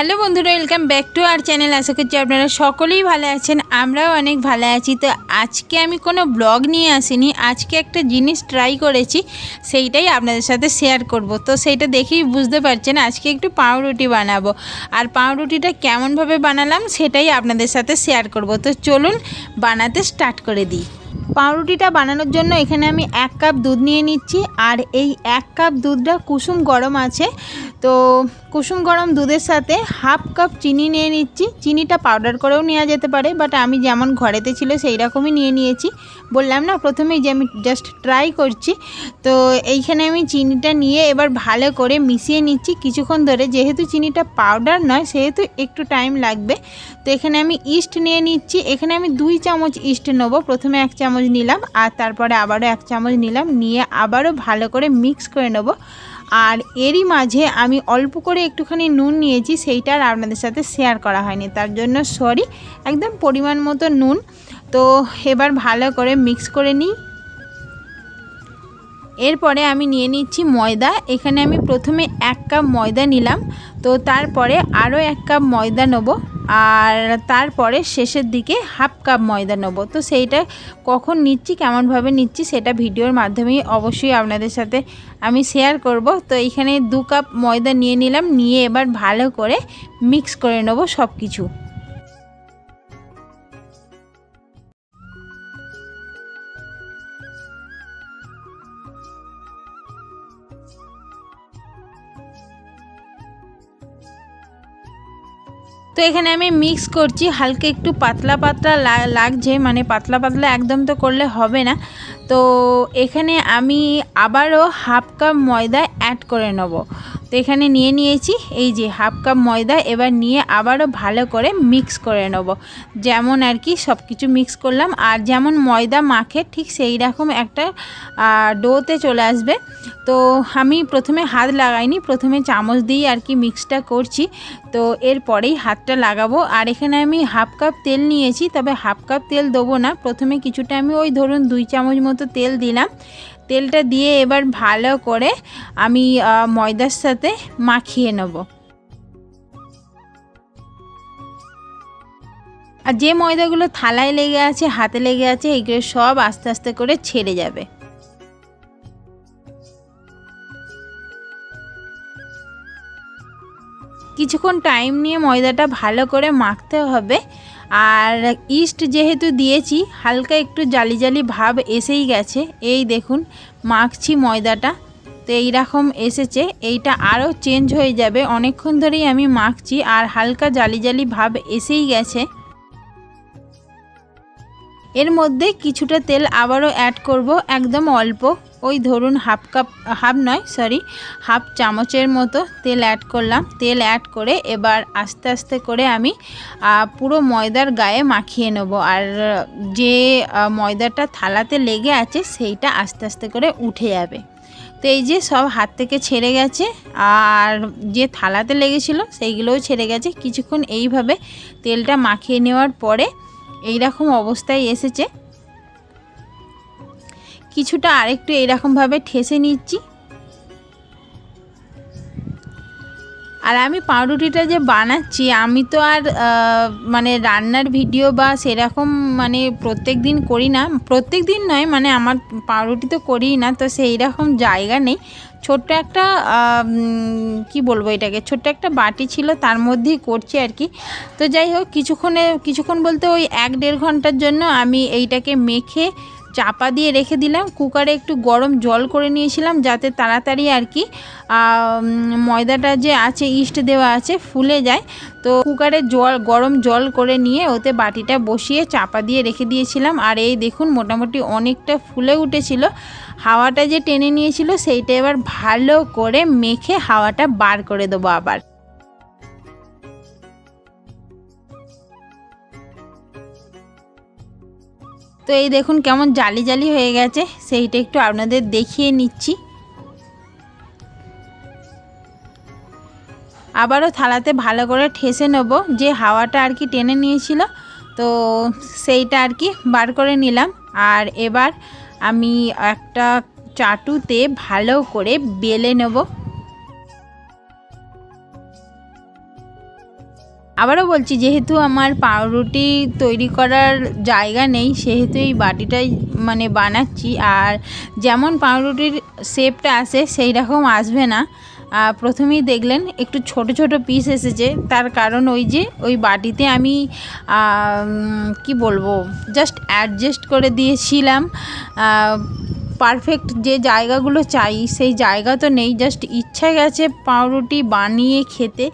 Hello বন্ধুরা, welcome back to our channel. আশা করছি আপনারা সকলেই ভালো আছেন, আমরাও অনেক ভালো আছি। তো আজকে আমি কোনো ব্লগ নিয়ে আসিনি, আজকে একটা জিনিস ট্রাই করেছি, সেইটাই আপনাদের সাথে শেয়ার করব। তো সেইটা দেখেই বুঝতে পারছেন, আজকে একটু পাউরুটি বানাবো। আর পাউরুটিটা কেমনভাবে বানালাম, সেটাই আপনাদের সাথে শেয়ার করব। তো চলুন বানাতে স্টার্ট করে দিই। পাউরুটিটা বানানোর জন্য এখানে আমি এক কাপ দুধ নিয়ে নিচ্ছি, আর এই এক কাপ দুধটা কুসুম গরম আছে তো কুসুম গরম দুধের সাথে হাফ কাপ চিনি নিয়ে নিচ্ছি। চিনিটা পাউডার করেও নেওয়া যেতে পারে বাট আমি যেমন ঘরেতে ছিল সেই রকমই নিয়ে নিয়েছি। বললাম না, প্রথমেই যে আমি জাস্ট ট্রাই করছি। তো এইখানে আমি চিনিটা নিয়ে এবার ভালো করে মিশিয়ে নিচ্ছি। কিছুক্ষণ ধরে যেহেতু চিনিটা পাউডার নয়, সেহেতু একটু টাইম লাগবে। তো এখানে আমি ইস্ট নিয়ে নিচ্ছি। এখানে আমি দুই চামচ ইস্ট নেব। প্রথমে এক চামচ নিলাম, আর তারপরে আবারও এক চামচ নিলাম। নিয়ে আবারও ভালো করে মিক্স করে নেব। আর এরই মাঝে আমি অল্প করে একটুখানি নুন নিয়েছি, সেইটা আর আপনাদের সাথে শেয়ার করা হয়নি। তার জন্য সরি একদম পরিমাণ মতো নুন। তো এবার ভালো করে মিক্স করে নিই। এরপরে আমি নিয়ে নিচ্ছি ময়দা। এখানে আমি প্রথমে এক কাপ ময়দা নিলাম। তো তারপরে আরও এক কাপ ময়দা নেব। আর তারপরে শেষের দিকে হাফ কাপ ময়দা নেব। তো সেইটা কখন নিচ্ছি, কেমনভাবে নিচ্ছি সেটা ভিডিওর মাধ্যমেই অবশ্যই আপনাদের সাথে আমি শেয়ার করব। তো এইখানে দু কাপ ময়দা নিয়ে নিলাম, নিয়ে এবার ভালো করে মিক্স করে নেব সব কিছু তো এখানে আমি মিক্স করছি, হালকা একটু পাতলা পাতলা লাগছে মানে পাতলা পাতলা একদম তো করলে হবে না। তো এখানে আমি আবারও হাফ কাপ ময়দা অ্যাড করে নেব। তো এখানে নিয়ে নিয়েছি এই যে হাফ কাপ ময়দা। এবার নিয়ে আবারও ভালো করে মিক্স করে নেব। যেমন আর কি সব কিছু মিক্স করলাম। আর যেমন ময়দা মাখে, ঠিক সেই রকম একটা ডোতে চলে আসবে। তো আমি প্রথমে হাত লাগাইনি, প্রথমে চামচ দিয়েই আর কি মিক্সটা করছি। তো এরপরেই হাতটা লাগাবো। আর এখানে আমি হাফ কাপ তেল নিয়েছি, তবে হাফ কাপ তেল দেবো না। প্রথমে কিছুটা আমি ওই ধরুন দুই চামচ মতো তেল দিলাম। তেলটা দিয়ে এবার ভালো করে আমি ময়দার সাথে মাখিয়ে নেব। আর যে ময়দাগুলো থালায় লেগে আছে, হাতে লেগে আছে এইগুলো সব আস্তে আস্তে করে ছেড়ে যাবে। কিছুক্ষণ টাইম নিয়ে ময়দাটা ভালো করে মাখতে হবে। আর ইস্ট যেহেতু দিয়েছি, হালকা একটু জালি জালি ভাব এসেই গেছে। এই দেখুন, মাখছি ময়দাটা। তো এইরকম এসেছে, এইটা আরও চেঞ্জ হয়ে যাবে। অনেকক্ষণ ধরেই আমি মাখছি আর হালকা জালি জালি ভাব এসেই গেছে। এর মধ্যে কিছুটা তেল আবারও অ্যাড করব, একদম অল্প। ওই ধরুন হাফ কাপ হাফ নয় সরি হাফ চামচের মতো তেল অ্যাড করলাম। তেল অ্যাড করে এবার আস্তে আস্তে করে আমি পুরো ময়দার গায়ে মাখিয়ে নেব। আর যে ময়দাটা থালাতে লেগে আছে, সেইটা আস্তে আস্তে করে উঠে যাবে। তো এই যে সব হাত থেকে ছেড়ে গেছে, আর যে থালাতে লেগেছিল, সেইগুলোও ছেড়ে গেছে। কিছুক্ষণ এইভাবে তেলটা মাখিয়ে নেওয়ার পরে এই রকম অবস্থায় এসেছে। কিছুটা আরেকটু এইরকমভাবে ঠেসে নিচ্ছি। আর আমি পাউরুটিটা যে বানাচ্ছি, আমি তো আর মানে রান্নার ভিডিও বা সেরকম মানে প্রত্যেক দিন করি না। প্রত্যেক দিন নয় মানে আমার পাউরুটি তো করিই না, তো সেই রকম জায়গা নেই। ছোট্ট একটা কি বলব এটাকে, ছোট্ট একটা বাটি ছিল, তার মধ্যেই করছি আর কি। তো যাই হোক, কিছুক্ষণে, কিছুক্ষণ বলতে ওই এক দেড় ঘণ্টার জন্য আমি এইটাকে মেখে চাপা দিয়ে রেখে দিলাম। কুকারে একটু গরম জল করে নিয়েছিলাম যাতে তাড়াতাড়ি আর কি ময়দাটা যে আছে, ইস্ট দেওয়া আছে, ফুলে যায়। তো কুকারে জল, গরম জল করে নিয়ে ওতে বাটিটা বসিয়ে চাপা দিয়ে রেখে দিয়েছিলাম। আর এই দেখুন, মোটামুটি অনেকটা ফুলে উঠেছিল। হাওয়াটা যে টেনে নিয়েছিল, সেইটা এবার ভালো করে মেখে হাওয়াটা বার করে দেবো আবার। তো এই দেখুন কেমন জালি জালি হয়ে গেছে। সেইটা একটু আপনাদের দেখিয়ে নিচ্ছি। আবারও থালাতে ভালো করে ঠেসে নেব। যে হাওয়াটা আর কি টেনে নিয়েছিল, তো সেইটা আর কি বার করে নিলাম। আর এবার আমি একটা চাটুতে ভালো করে বেলে নেব। আবারও বলছি, যেহেতু আমার পাউরুটি তৈরি করার জায়গা নেই, সেহেতু এই বাটিটাই মানে বানাচ্ছি। আর যেমন পাউরুটির শেপটা আসে সেই রকম আসবে না। প্রথমেই দেখলেন একটু ছোট ছোট পিস এসেছে। তার কারণ ওই যে, ওই বাটিতে আমি কি বলব জাস্ট অ্যাডজাস্ট করে দিয়েছিলাম। পারফেক্ট যে জায়গাগুলো চাই, সেই জায়গা তো নেই জাস্ট ইচ্ছা গেছে পাউরুটি বানিয়ে খেতে।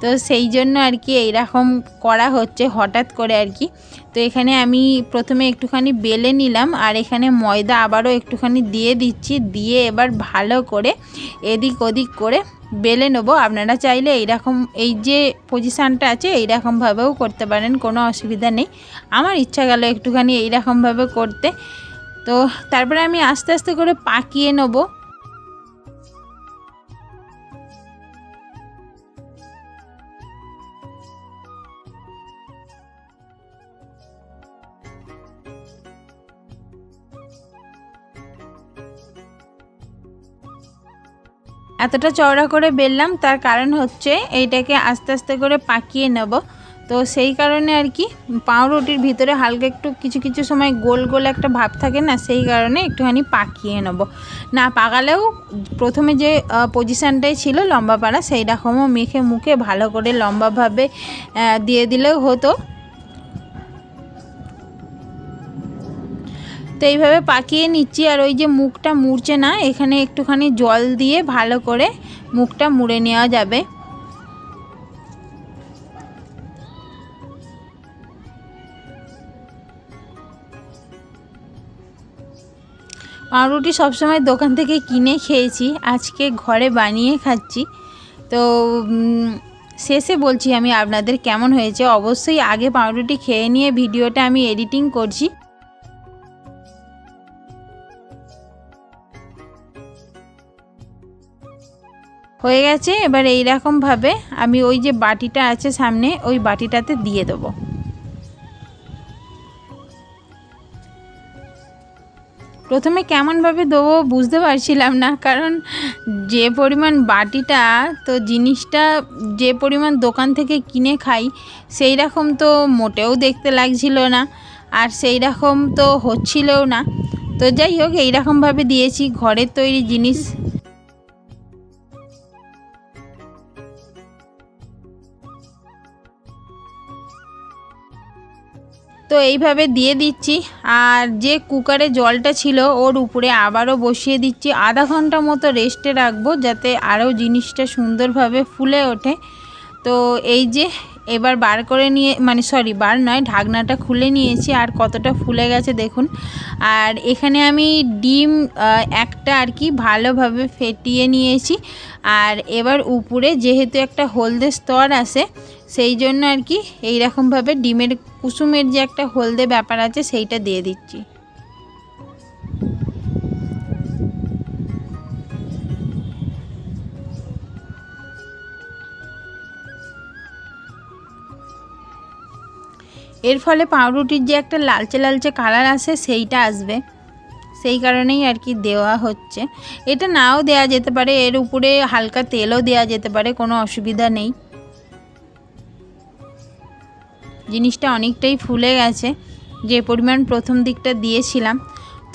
তো সেই জন্য আর কি এইরকম করা হচ্ছে, হঠাৎ করে আর কি। তো এখানে আমি প্রথমে একটুখানি বেলে নিলাম, আর এখানে ময়দা আবারও একটুখানি দিয়ে দিচ্ছি, দিয়ে এবার ভালো করে এদিক ওদিক করে বেলে নেব। আপনারা চাইলে এইরকম, এই যে পজিশানটা আছে, এইরকমভাবেও করতে পারেন, কোনো অসুবিধা নেই। আমার ইচ্ছা গেল একটুখানি এইরকমভাবে করতে। তো তারপরে আমি আস্তে আস্তে করে পাকিয়ে নেব। এতটা চওড়া করে বেললাম, তার কারণ হচ্ছে এইটাকে আস্তে আস্তে করে পাকিয়ে নেব। তো সেই কারণে আর কি, পাউরুটির ভিতরে হালকা একটু কিছু কিছু সময় গোল গোল একটা ভাব থাকে না, সেই কারণে একটুখানি পাকিয়ে নেব। না পাকালেও প্রথমে যে পজিশানটাই ছিল লম্বা পাড়া সেই রকমও মেখে মুখে ভালো করে লম্বাভাবে দিয়ে দিলেও হতো। তো এইভাবে পাকিয়ে নিচ্ছি, আর ওই যে মুখটা মুড়ছে না, এখানে একটুখানি জল দিয়ে ভালো করে মুখটা মুড়ে নেওয়া যাবে। পাউরুটি সবসময় দোকান থেকে কিনে খেয়েছি। আজকে ঘরে বানিয়ে খাচ্ছি। তো শেষে বলছি আমি আপনাদের কেমন হয়েছে? অবশ্যই আগে পাউরুটি খেয়ে নিয়ে ভিডিওটা আমি এডিটিং করছি। হয়ে গেছে। এবার এই ভাবে আমি ওই যে বাটিটা আছে সামনে, ওই বাটিটাতে দিয়ে দেবো। প্রথমে কেমনভাবে দেবো বুঝতে পারছিলাম না, কারণ যে পরিমাণ বাটিটা, তো জিনিসটা যে পরিমাণ দোকান থেকে কিনে খাই সেই রকম তো মোটেও দেখতে লাগছিল না, আর সেই রকম তো হচ্ছিলও না। তো যাই হোক, এইরকমভাবে দিয়েছি, ঘরের তৈরি জিনিস। তো এইভাবে দিয়ে দিচ্ছি। আর যে কুকারে জলটা ছিল, ওর উপরে আবারও বসিয়ে দিচ্ছি। আধা ঘণ্টা মতো রেস্টে রাখব, যাতে আরও জিনিসটা সুন্দরভাবে ফুলে ওঠে। তো এই যে এবার বার করে নিয়ে মানে সরি বার নয়, ঢাকনাটা খুলে নিয়েছি, আর কতটা ফুলে গেছে দেখুন। আর এখানে আমি ডিম একটা আর কি ভালোভাবে ফেটিয়ে নিয়েছি। আর এবার উপরে যেহেতু একটা হলদে স্তর আসে সেই জন্য আর কি এইরকমভাবে ডিমের কুসুমের যে একটা হলদে ব্যাপার আছে, সেইটা দিয়ে দিচ্ছি। এর ফলে পাউরুটির যে একটা লালচে লালচে কালার আসে, সেইটা আসবে। সেই কারণেই আর কি দেওয়া হচ্ছে। এটা নাও দেয়া যেতে পারে, এর উপরে হালকা তেলও দেয়া যেতে পারে, কোনো অসুবিধা নেই। জিনিসটা অনেকটাই ফুলে গেছে। যে পরিমাণ প্রথম দিকটা দিয়েছিলাম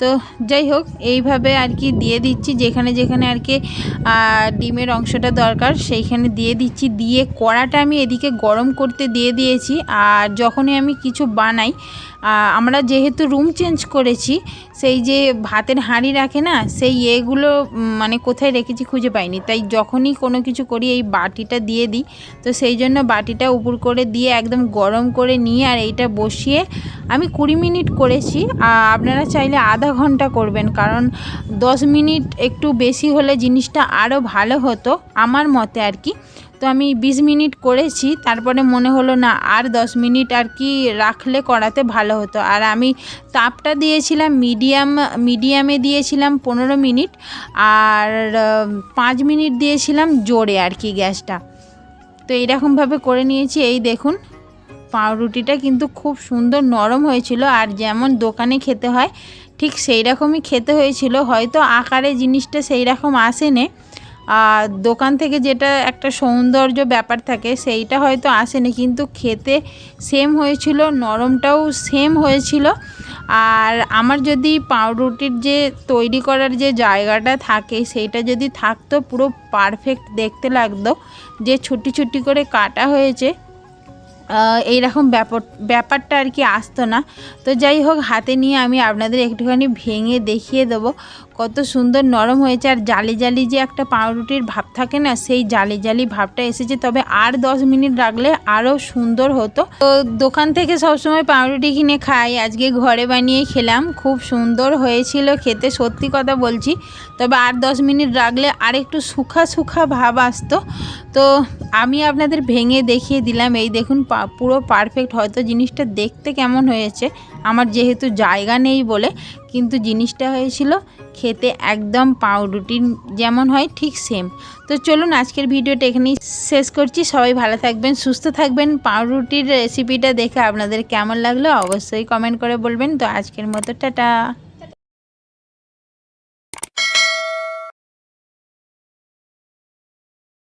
তো যাই হোক, এইভাবে আর কি দিয়ে দিচ্ছি। যেখানে যেখানে আর কি ডিমের অংশটা দরকার, সেইখানে দিয়ে দিচ্ছি। দিয়ে কড়াটা আমি এদিকে গরম করতে দিয়ে দিয়েছি। আর যখনই আমি কিছু বানাই আমরা যেহেতু রুম চেঞ্জ করেছি, সেই যে ভাতের হাঁড়ি রাখে না, সেই এগুলো মানে কোথায় রেখেছি খুঁজে পাইনি। তাই যখনই কোনো কিছু করি, এই বাটিটা দিয়ে দিই। তো সেই জন্য বাটিটা উপর করে দিয়ে একদম গরম করে নিয়ে আর এইটা বসিয়ে আমি কুড়ি মিনিট করেছি। আপনারা চাইলে আধা ঘণ্টা করবেন। কারণ দশ মিনিট একটু বেশি হলে জিনিসটা আরও ভালো হতো আমার মতে আর কি। তো আমি বিশ মিনিট করেছি, তারপরে মনে হলো না আর দশ মিনিট আর কি রাখলে করাতে ভালো হতো। আর আমি তাপটা দিয়েছিলাম মিডিয়াম, মিডিয়ামে দিয়েছিলাম পনেরো মিনিট, আর পাঁচ মিনিট দিয়েছিলাম জোরে আর কি গ্যাসটা। তো এইরকমভাবে করে নিয়েছি। এই দেখুন, পাউরুটিটা কিন্তু খুব সুন্দর নরম হয়েছিল। আর যেমন দোকানে খেতে হয় ঠিক সেই রকমই খেতে হয়েছিল। হয়তো আকারে জিনিসটা সেই রকম আসেনি। আর দোকান থেকে যেটা একটা সৌন্দর্য ব্যাপার থাকে, সেইটা হয়তো আসেনি। কিন্তু খেতে সেম হয়েছিল, নরমটাও সেম হয়েছিল। আর আমার যদি পাউরুটির যে তৈরি করার যে জায়গাটা থাকে, সেইটা যদি থাকতো, পুরো পারফেক্ট দেখতে লাগতো। যে ছুটি ছুটি করে কাটা হয়েছে এইরকম ব্যাপার ব্যাপারটা আর কি আসতো না। তো যাই হোক, হাতে নিয়ে আমি আপনাদের একটুখানি ভেঙে দেখিয়ে দেবো। কত সুন্দর নরম হয়েছে আর জালি জালি যে একটা পাউরুটির ভাব থাকে না, সেই জালি জালি ভাবটা এসেছে। তবে আর দশ মিনিট রাখলে আরও সুন্দর হতো। তো দোকান থেকে সবসময় পাউরুটি কিনে খাই। আজকে ঘরে বানিয়ে খেলাম। খুব সুন্দর হয়েছিল খেতে, সত্যি কথা বলছি। তবে আর দশ মিনিট রাখলে আর একটু সুখা সুখা ভাব আসতো। তো আমি আপনাদের ভেঙে দেখিয়ে দিলাম। এই দেখুন পুরো পারফেক্ট হয়তো জিনিসটা দেখতে কেমন হয়েছে। আমার যেহেতু জায়গা নেই বলে কিন্তু জিনিসটা হয়েছিল খেতে একদম পাউরুটি যেমন হয় ঠিক সেম তো চলুন আজকের ভিডিওটা এখানেই শেষ করছি। সবাই ভালো থাকবেন, সুস্থ থাকবেন। পাউরুটির রেসিপিটা দেখে আপনাদের কেমন লাগল অবশ্যই কমেন্ট করে বলবেন। তো আজকের মতো, টাটা।